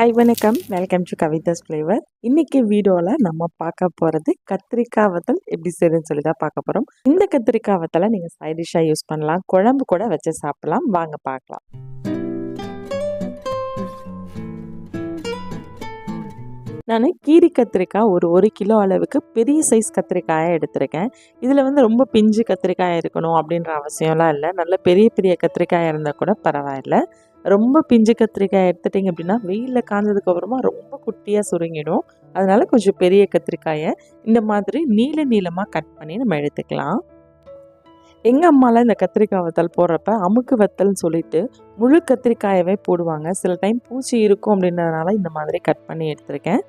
Hi வணக்கம். Welcome to Kavidas flavour இன்னைக்கு வீடியோவில் நம்ம பார்க்க போகிறது கத்திரிக்காய் வத்தல் எப்படி செய்யுதுன்னு சொல்லி தான் பார்க்க போகிறோம் இந்த கத்திரிக்காய் வத்தலை நீங்கள் சைடிஷாக யூஸ் பண்ணலாம். குழம்பு கூட வச்சு சாப்பிடலாம். வாங்க பார்க்கலாம். நான் கீரி கத்திரிக்காய் ஒரு ஒரு கிலோ அளவுக்கு பெரிய சைஸ் கத்திரிக்காயை எடுத்திருக்கேன். இதில் வந்து ரொம்ப பிஞ்சு கத்திரிக்காய் இருக்கணும் அப்படின்ற அவசியம்லாம் இல்லை. நல்ல பெரிய பெரிய கத்திரிக்காய் இருந்தால் கூட பரவாயில்ல. ரொம்ப பிஞ்சு கத்திரிக்காய் எடுத்துட்டிங்க அப்படின்னா வெயிலில் காய்ஞ்சதுக்கு அப்புறமா ரொம்ப குட்டியாக சுருங்கிடும். அதனால் கொஞ்சம் பெரிய கத்திரிக்காயை இந்த மாதிரி நீல நீளமாக கட் பண்ணி நம்ம எடுத்துக்கலாம். எங்கள் அம்மாலாம் இந்த கத்திரிக்காய் வத்தல் போடுறப்ப அமுக்கு வத்தல்னு சொல்லிட்டு முழு கத்திரிக்காயவே போடுவாங்க. சில டைம் பூச்சி இருக்கும் அப்படின்றதுனால இந்த மாதிரி கட் பண்ணி எடுத்திருக்கேன்.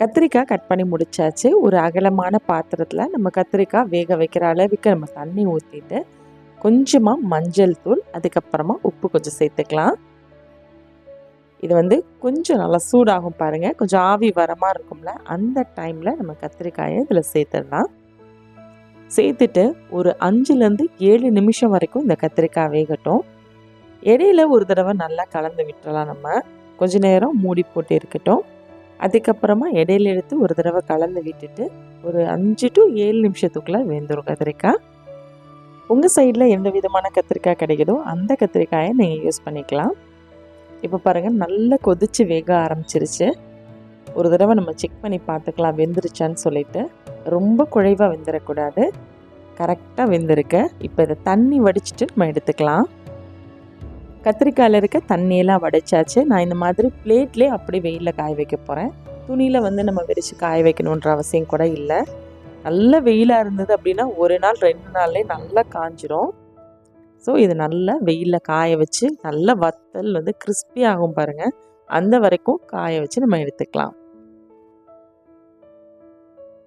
கத்திரிக்காய் கட் பண்ணி முடிச்சாச்சு. ஒரு அகலமான பாத்திரத்தில் நம்ம கத்திரிக்காய் வேக வைக்கிற அளவுக்கு நம்ம தண்ணி ஊற்றிட்டு கொஞ்சமாக மஞ்சள் தூள் அதுக்கப்புறமா உப்பு கொஞ்சம் சேர்த்துக்கலாம். இது வந்து கொஞ்சம் நல்லா சூடாகும் பாருங்கள் கொஞ்சம் ஆவி வர மாதிரி இருக்கும்ல. அந்த டைமில் நம்ம கத்திரிக்காயை இதில் சேர்த்துடலாம். சேர்த்துட்டு ஒரு அஞ்சுலேருந்து ஏழு நிமிஷம் வரைக்கும் இந்த கத்திரிக்காய் வேகட்டும். இடையில ஒரு தடவை நல்லா கலந்து விட்டுறலாம் நம்ம. கொஞ்ச நேரம் மூடி போட்டு இருக்கட்டும். அதுக்கப்புறமா இடையில எடுத்து ஒரு தடவை கலந்து விட்டுட்டு ஒரு அஞ்சு டு ஏழு நிமிஷத்துக்குள்ளே வெந்துடும் கத்திரிக்காய். உங்கள் சைடில் எந்த விதமான கத்திரிக்காய் கிடைக்குதோ அந்த கத்திரிக்காயை நீங்கள் யூஸ் பண்ணிக்கலாம். இப்போ பாருங்கள் நல்லா கொதித்து வேக ஆரம்பிச்சிருச்சு. ஒரு தடவை நம்ம செக் பண்ணி பார்த்துக்கலாம் வெந்துருச்சான்னு சொல்லிட்டு. ரொம்ப குழைவாக வெந்துடக்கூடாது கரெக்டாக வெந்திருக்க. இப்போ இதை தண்ணி வடிச்சிட்டு நம்ம எடுத்துக்கலாம். கத்திரிக்காயில் இருக்க தண்ணியெல்லாம் வடைச்சாச்சு. நான் இந்த மாதிரி பிளேட்லேயே அப்படி வெயிலில் காய வைக்க போகிறேன் துணியில் வந்து நம்ம விரித்து காய வைக்கணுன்ற அவசியம் கூட இல்லை. நல்ல வெயிலாக இருந்தது அப்படின்னா ஒரு நாள் ரெண்டு நாள்லேயே நல்லா காஞ்சிரும். ஸோ இது நல்லா வெயிலில் காய வச்சு நல்ல வத்தல் வந்து கிறிஸ்பி ஆகும் பாருங்கள் அந்த வரைக்கும் காய வச்சு நம்ம எடுத்துக்கலாம்.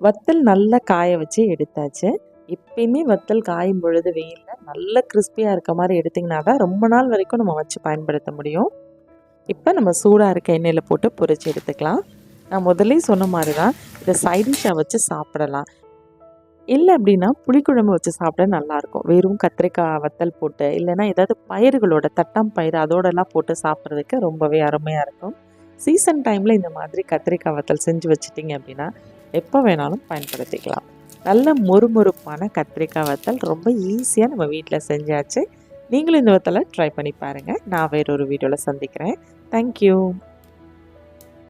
வத்தல் நல்லா காய வச்சு எடுத்தாச்சு. எப்பயுமே வத்தல் காயும் பொழுது வெயிலில் நல்ல கிறிஸ்பியாக இருக்க மாதிரி எடுத்திங்கன்னா தான் ரொம்ப நாள் வரைக்கும் நம்ம வச்சு பயன்படுத்த முடியும். இப்போ நம்ம சூடாக இருக்க எண்ணெயில் போட்டு பொறிச்சு எடுத்துக்கலாம். நான் முதலே சொன்ன மாதிரி தான் இதை சைடிஷாக வச்சு சாப்பிடலாம். இல்லை அப்படின்னா புளிக்குழம்பு வச்சு சாப்பிட நல்லாயிருக்கும். வெறும் கத்திரிக்காய் வத்தல் போட்டு இல்லைன்னா ஏதாவது பயிர்களோட தட்டம் பயிர் அதோடலாம் போட்டு சாப்பிட்றதுக்கு ரொம்பவே அருமையாக இருக்கும். சீசன் டைமில் இந்த மாதிரி கத்திரிக்காய் வத்தல் செஞ்சு வச்சிட்டிங்க அப்படின்னா எப்போ வேணாலும் பயன்படுத்திக்கலாம். நல்ல மொறுமொறுப்பான கத்திரிக்காய் வத்தல் ரொம்ப ஈஸியாக நம்ம வீட்டில் செஞ்சாச்சு. நீங்களும் இந்த வத்தலை ட்ரை பண்ணி பாருங்கள் நான் வேறொரு வீடியோவில் சந்திக்கிறேன். தேங்க்யூ